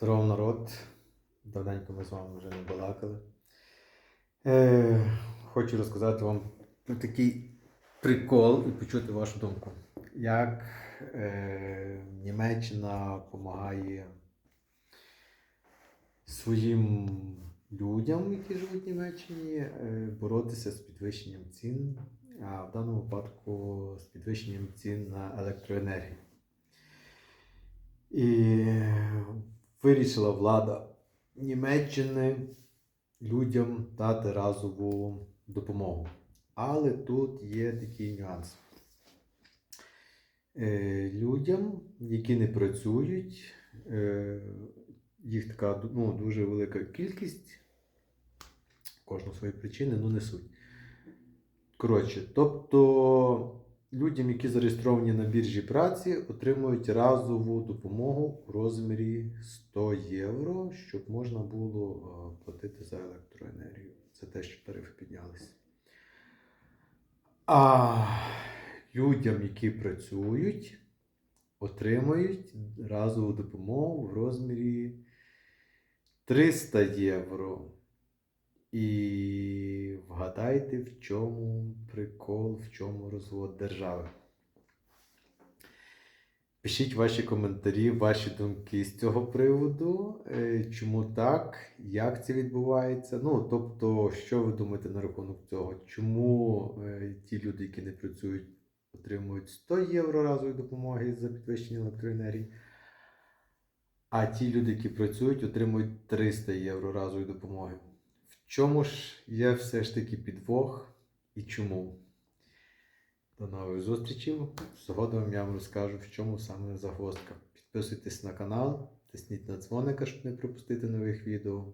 Здоров народ. Давненько ми з вами вже не балакали. Е, хочу розказати вам такий прикол і почути вашу думку. Як е, Німеччина допомагає своїм людям, які живуть в Німеччині, е, боротися з підвищенням цін, а в даному випадку з підвищенням цін на електроенергію. І вирішила влада Німеччини людям дати разову допомогу. Але тут є такий нюанс. Е, людям, які не працюють, е, їх така ну, дуже велика кількість, кожну свої причини, ну не суть. Коротше, тобто людям, які зареєстровані на біржі праці, отримують разову допомогу у розмірі 100 євро, щоб можна було е, платити за електроенергію. Це те, що тарифи піднялися. А людям, які працюють, отримують разову допомогу в розмірі 300 євро. І вгадайте, в чому прикол, в чому розвод держави. Пишіть ваші коментарі, ваші думки з цього приводу. Е, Чому так? Як це відбувається? Ну, тобто, що ви думаєте на рахунок цього? Чому е, ті люди, які не працюють, отримують 100 євро разової допомоги за підвищення електроенергії? А ті люди, які працюють, отримують 300 євро разової допомоги. Чому ж є все ж таки підвох і чому? До нових зустрічей. Згодом я вам розкажу, в чому саме загвоздка. Підписуйтесь на канал, тисніть на дзвоника, щоб не пропустити нових відео.